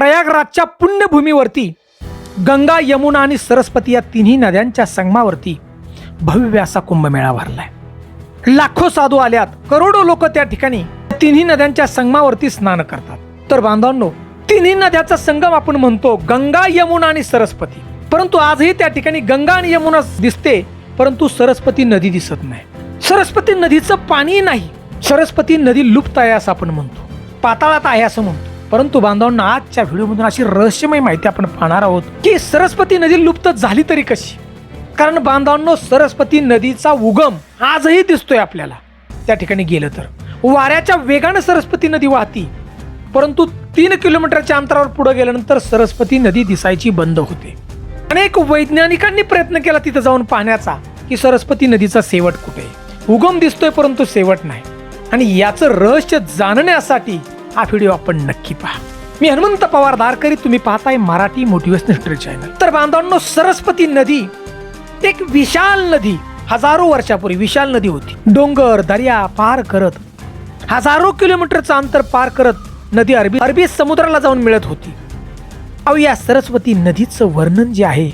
प्रयागराजच्या पुण्यभूमीवरती गंगा यमुना आणि सरस्वती या तिन्ही नद्यांच्या संगमावरती भव्य असा कुंभमेळा भरलाय. लाखो साधू आल्यात करोडो लोक त्या ठिकाणी तिन्ही नद्यांच्या संगमावरती स्नान करतात. तर बांधवांनो तिन्ही नद्याचा संगम आपण म्हणतो गंगा यमुना आणि सरस्वती. परंतु आजही त्या ठिकाणी गंगा आणि यमुना दिसते परंतु सरस्वती नदी दिसत नाही. सरस्वती नदीचं पाणी नाही. सरस्वती नदी लुप्त आहे असं आपण म्हणतो. पाताळात आहे असं म्हणतो. परंतु बांधवांना आजच्या व्हिडिओमधून अशी रहस्यमय माहिती आपण पाहणार आहोत की सरस्वती नदी लुप्त झाली तरी कशी? कारण बांधवांनो सरस्वती नदीचा उगम आजही दिसतोय आपल्याला. त्या ठिकाणी गेलं तर. वाऱ्याच्या वेगानं सरस्वती नदी वाहती. परंतु तीन किलोमीटरच्या अंतरावर पुढे गेल्यानंतर सरस्वती नदी दिसायची बंद होते. अनेक वैज्ञानिकांनी प्रयत्न केला तिथं जाऊन पाहण्याचा की सरस्वती नदीचा शेवट कुठे? आहे. उगम दिसतोय परंतु शेवट नाही. आणि याचं रहस्य जाणण्यासाठी हा व्हिडिओ आपण नक्की पहा. मी हनुमंत पवार दारकरी तुम्ही पाहताय मराठी मोटिवेशनल हिस्ट्री चॅनल तर बांधवांनो सरस्वती नदी एक विशाल नदी हजारो वर्षापूर्वी विशाल नदी होती. डोंगर दर्या पार करत हजारो किलोमीटरचं अंतर पार करत नदी अरबी अरबी समुद्राला जाऊन मिळत होती. अहो या सरस्वती नदीचं वर्णन जे आहे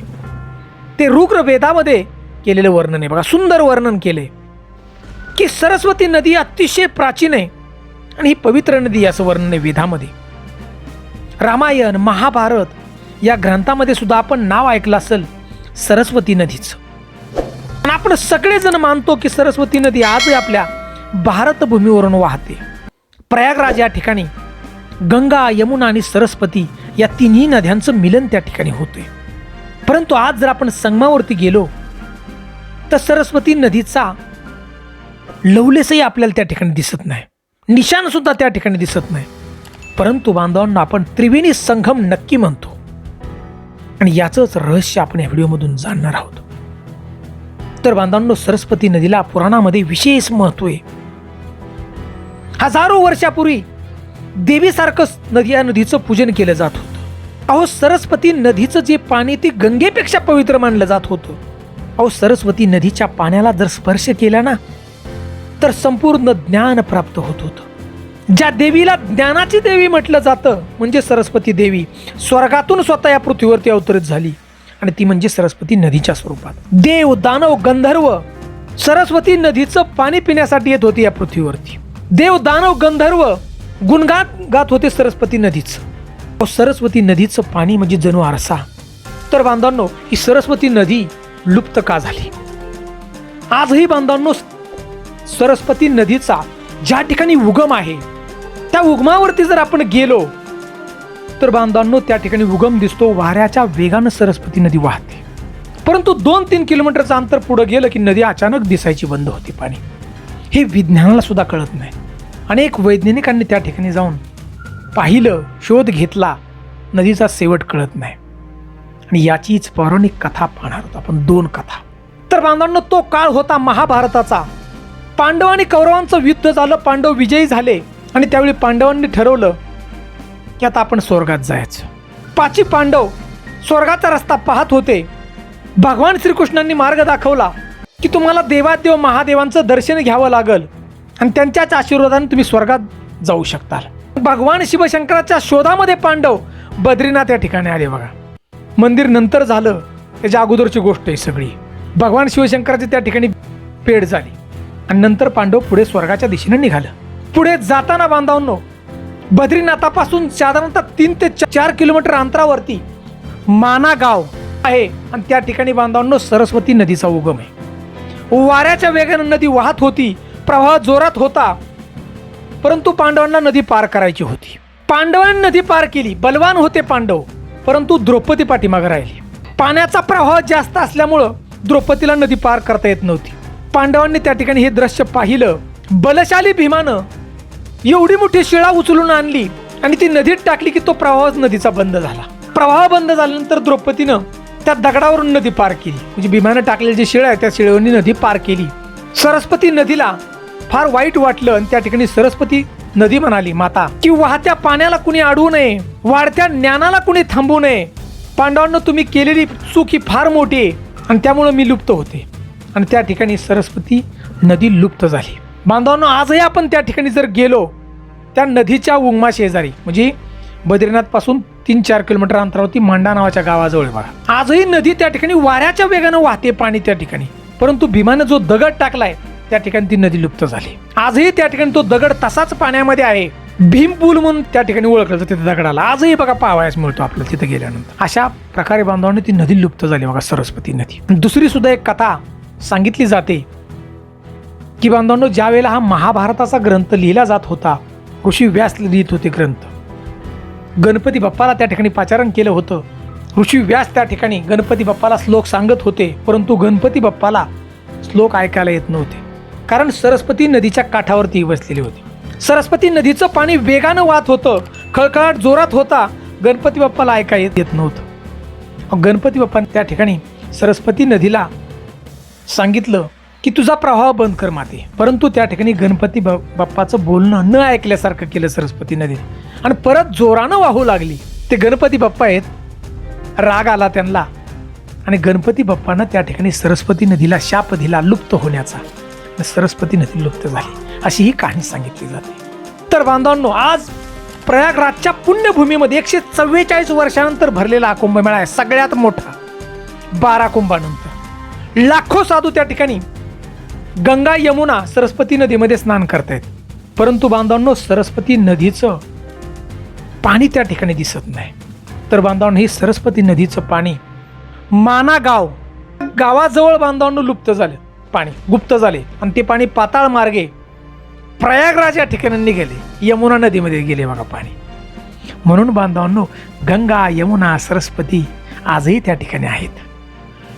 ते रुग्र वेदामध्ये केलेलं वर्णन आहे. बघा सुंदर वर्णन केले की सरस्वती नदी अतिशय प्राचीन आहे. आणि ही पवित्र नदी असं वर्णन आहे वेधामध्ये. रामायण महाभारत या ग्रंथामध्ये सुद्धा आपण नाव ऐकलं असेल सरस्वती नदीचं. आणि आपण सगळेजण मानतो की सरस्वती नदी आजही आपल्या भारतभूमीवरून वाहते. प्रयागराज या ठिकाणी गंगा यमुना आणि सरस्वती या तिन्ही नद्यांचं मिलन त्या ठिकाणी होते परंतु आज जर आपण संगमावरती गेलो तर सरस्वती नदीचा लवलेसही आपल्याला त्या ठिकाणी दिसत नाही. निशाणसुद्धा त्या ठिकाणी दिसत नाही. परंतु बांधवांना आपण त्रिवेणी संगम नक्की म्हणतो. आणि याचंच रहस्य आपण या व्हिडिओमधून जाणणार आहोत. तर बांधवांनो सरस्वती नदीला पुराणामध्ये विशेष महत्त्व आहे. हजारो वर्षापूर्वी देवीसारखं नदी या नदीचं पूजन केलं जात होतं. अहो सरस्वती नदीचं जे पाणी ते गंगेपेक्षा पवित्र मानलं जात होतं. अहो सरस्वती नदीच्या पाण्याला जर स्पर्श केला ना तर संपूर्ण ज्ञान प्राप्त होत होतं. ज्या देवीला ज्ञानाची देवी म्हटलं जातं म्हणजे सरस्वती देवी स्वर्गातून स्वतः या पृथ्वीवरती अवतरित झाली. आणि ती म्हणजे सरस्वती नदीच्या स्वरूपात. देव दानव गंधर्व सरस्वती नदीचं पाणी पिण्यासाठी येत होती या पृथ्वीवरती. देव दानव गंधर्व गुणगात गात होते सरस्वती नदीचं. सरस्वती नदीचं पाणी म्हणजे जणू आरसा. तर बांधवांनो ही सरस्वती नदी लुप्त का झाली? आजही बांधवांनो सरस्वती नदीचा ज्या ठिकाणी उगम आहे त्या उगमावरती जर आपण गेलो तर बांधवांनो त्या ठिकाणी उगम दिसतो वाऱ्याच्या वेगानं सरस्वती नदी वाहते. परंतु दोन तीन किलोमीटरचं अंतर पुढे गेलं की नदी अचानक दिसायची बंद होती पाणी. हे विज्ञानाला सुद्धा कळत नाही. अनेक वैज्ञानिकांनी त्या ठिकाणी जाऊन पाहिलं शोध घेतला नदीचा शेवट कळत नाही. आणि याचीच पौराणिक कथा पाहणार होतो आपण दोन कथा. तर बांधवांनो तो काळ होता महाभारताचा. पांडव आणि कौरवांचं युद्ध झालं पांडव विजयी झाले आणि त्यावेळी पांडवांनी ठरवलं की आता आपण स्वर्गात जायचं. पाची पांडव स्वर्गाचा रस्ता पाहत होते. भगवान श्रीकृष्णांनी मार्ग दाखवला की तुम्हाला देवादेव महादेवांचं दर्शन घ्यावं लागल आणि त्यांच्याच आशीर्वादाने तुम्ही स्वर्गात जाऊ शकताल. भगवान शिवशंकराच्या शोधामध्ये पांडव बद्रीनाथ या ठिकाणी आले बघा. मंदिर नंतर झालं त्याच्या अगोदरची गोष्ट आहे सगळी. भगवान शिवशंकराची त्या ठिकाणी पेड झाली. आणि नंतर पांडव पुढे स्वर्गाच्या दिशेने निघालं. पुढे जाताना बांधवांनो बद्रीनाथापासून साधारणतः तीन ते चार किलोमीटर अंतरावरती माना गाव आहे. आणि त्या ठिकाणी बांधवांनो सरस्वती नदीचा उगम आहे. वाऱ्याच्या वेगाने नदी वाहत होती प्रवाह जोरात होता परंतु पांडवांना नदी पार करायची होती. पांडवांनी नदी पार केली बलवान होते पांडव परंतु द्रौपदी पाठीमागे राहिली. पाण्याचा प्रवाह जास्त असल्यामुळं द्रौपदीला नदी पार करता येत नव्हती. पांडवांनी त्या ठिकाणी हे दृश्य पाहिलं. बलशाली भीमानं एवढी मोठी शिळा उचलून आणली आणि ती नदीत टाकली की तो प्रवाहच नदीचा बंद झाला. प्रवाह बंद झाल्यानंतर द्रौपदीनं त्या दगडावरून नदी पार केली. म्हणजे भीमानं टाकलेली जी शिळा आहे त्या शिळेवरून नदी पार केली. सरस्वती नदीला फार वाईट वाटलं आणि त्या ठिकाणी सरस्वती नदी म्हणाली माता की वाहत्या पाण्याला कुणी अडवू नये वाढत्या ज्ञानाला कुणी थांबू नये. पांडवांना तुम्ही केलेली चूक ही फार मोठी आहे आणि त्यामुळं मी लुप्त होते. आणि त्या ठिकाणी सरस्वती नदी लुप्त झाली. बांधवांनो आजही आपण त्या ठिकाणी जर गेलो त्या नदीच्या उगमा शेजारी म्हणजे बद्रीनाथपासून तीन चार किलोमीटर अंतरावरती मांडा नावाच्या गावाजवळ बघा. आजही नदी त्या ठिकाणी वाऱ्याच्या वेगानं वाहते पाणी त्या ठिकाणी. परंतु भीमानं जो दगड टाकलाय त्या ठिकाणी ती नदी लुप्त झाली. आजही त्या ठिकाणी तो दगड तसाच पाण्यामध्ये आहे. भीम पूल म्हणून त्या ठिकाणी ओळखलं जातं त्या दगडाला. आजही बघा पाहावयास मिळतो आपल्याला तिथे गेल्यानंतर. अशा प्रकारे बांधवांनी ती नदी लुप्त झाली बघा सरस्वती नदी. दुसरी सुद्धा एक कथा सांगितली जाते. की बांधवांनो ज्या वेळेला हा महाभारताचा ग्रंथ लिहिला जात होता ऋषी व्यास लिहित होते ग्रंथ. गणपती बाप्पाला त्या ठिकाणी पाचारण केलं होतं. ऋषी व्यास त्या ठिकाणी गणपती बाप्पाला श्लोक सांगत होते परंतु गणपती बाप्पाला श्लोक ऐकायला येत नव्हते. कारण सरस्वती नदीच्या काठावरती बसलेली होती. सरस्वती नदीचं पाणी वेगानं वाहत होतं खळखळाट जोरात होता गणपती बाप्पाला ऐका येत येत नव्हतं गणपती बाप्पा त्या ठिकाणी सरस्वती नदीला सांगितलं की तुझा प्रवाह बंद कर माते. परंतु त्या ठिकाणी गणपती बाप्पाचं बोलणं न ऐकल्यासारखं केलं सरस्वती नदी आणि परत जोरानं वाहू लागली. ते गणपती बाप्पा आहेत. राग आला त्यांना. आणि गणपती बाप्पानं त्या ठिकाणी सरस्वती नदीला शाप दिला लुप्त होण्याचा. सरस्वती नदी लुप्त झाली. अशी ही कहाणी सांगितली जाते. तर बांधवांनो आज प्रयागराजच्या पुण्यभूमीमध्ये एकशे चव्वेचाळीस वर्षानंतर भरलेला हा कुंभमेळा आहे. सगळ्यात मोठा. बारा कुंभानंतर. लाखो साधू त्या ठिकाणी गंगा यमुना सरस्वती नदीमध्ये स्नान करतायत. परंतु बांधवांनो सरस्वती नदीचं पाणी त्या ठिकाणी दिसत नाही. तर बांधवांनो ही सरस्वती नदीचं पाणी माना गाव गावाजवळ बांधवांनो लुप्त झालं. पाणी गुप्त झाले आणि ते पाणी पाताळ मार्गे प्रयागराज या ठिकाणी निघाले. यमुना नदीमध्ये गेले बघा पाणी. म्हणून बांधवांनो गंगा यमुना सरस्वती आजही त्या ठिकाणी आहेत.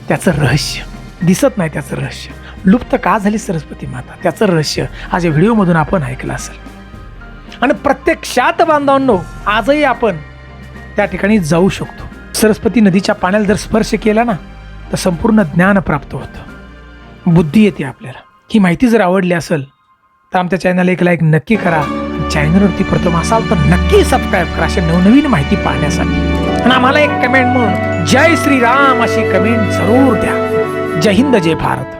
त्याचं रहस्य. दिसत नाही त्याचं रहस्य. लुप्त का झाली सरस्वती माता? त्याचं रहस्य आज या व्हिडिओमधून आपण ऐकलं असेल. आणि प्रत्यक्षात बांधवांनो आजही आपण त्या ठिकाणी जाऊ शकतो. सरस्वती नदीच्या पाण्याला जर स्पर्श केला ना तर संपूर्ण ज्ञान प्राप्त होतं. बुद्धी येते आपल्याला. ही माहिती जर आवडली असेल तर आमच्या चॅनलला एक लाईक नक्की करा. चॅनलवरती प्रथम असाल तर नक्की सबस्क्राईब करा अशा नवनवीन माहिती पाहण्यासाठी. आणि आम्हाला एक कमेंट म्हणून जय श्रीराम अशी कमेंट जरूर द्या. जय हिंद जय भारत.